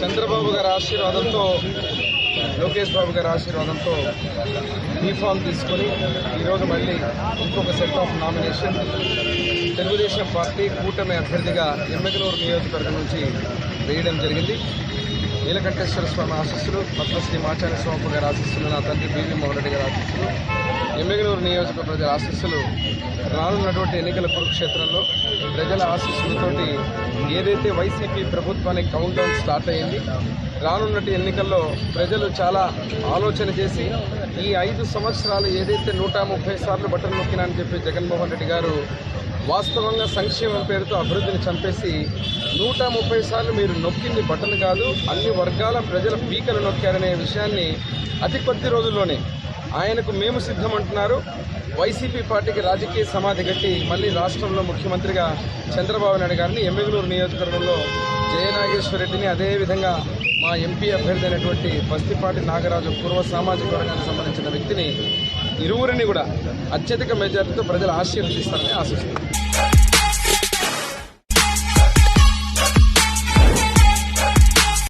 చంద్రబాబు గారి ఆశీర్వాదంతో లోకేష్ బాబు గారి ఆశీర్వాదంతో బీఫామ్ తీసుకొని ఈరోజు మళ్ళీ ఇంకొక set of nomination Telugu Desam party కూటమి అభ్యర్థిగా ఎమ్మెగలూరు నియోజకవర్గం నుంచి వేయడం జరిగింది. నీలకంఠేశ్వర స్వామి ఆశస్సులు పద్మశ్రీ మాచార్య స్వామి గారి ఆశస్సులు నా తండ్రి బీవీ మోహన్ రెడ్డి గారి ఆశస్సులు ఎమ్మెగనూరు నియోజక ప్రజల ఆశీస్సులు రానున్నటువంటి ఎన్నికల కురుక్షేత్రంలో ప్రజల ఆశీస్సులతోటి ఏదైతే వైసీపీ ప్రభుత్వానికి కౌంట్ డౌన్ స్టార్ట్ అయ్యింది రానున్నటి ఎన్నికల్లో ప్రజలు చాలా ఆలోచన చేసి ఈ ఐదు సంవత్సరాలు ఏదైతే నూట ముప్పై సార్లు బట్టలు నొక్కినా అని చెప్పి జగన్మోహన్ రెడ్డి గారు వాస్తవంగా సంక్షేమం పేరుతో అభివృద్ధిని చంపేసి నూట ముప్పై సార్లు మీరు నొక్కింది బటన్ కాదు అన్ని వర్గాల ప్రజల పీకలు నొక్కారనే విషయాన్ని అతి కొద్ది రోజుల్లోనే ఆయనకు మేము సిద్ధమంటున్నారు. వైసీపీ పార్టీకి రాజకీయ సమాధి కట్టి మళ్ళీ రాష్ట్రంలో ముఖ్యమంత్రిగా చంద్రబాబు నాయుడు గారిని ఎమ్మెగనూరు నియోజకవర్గంలో జయనాగేశ్వర రెడ్డిని అదేవిధంగా మా ఎంపీ అభ్యర్థి అయినటువంటి బస్తిపాటి నాగరాజు పూర్వ సామాజిక వర్గానికి సంబంధించిన వ్యక్తిని ఇరువురిని కూడా అత్యధిక మెజార్టీతో ప్రజలు ఆశీర్వదిస్తారని ఆశిస్తున్నారు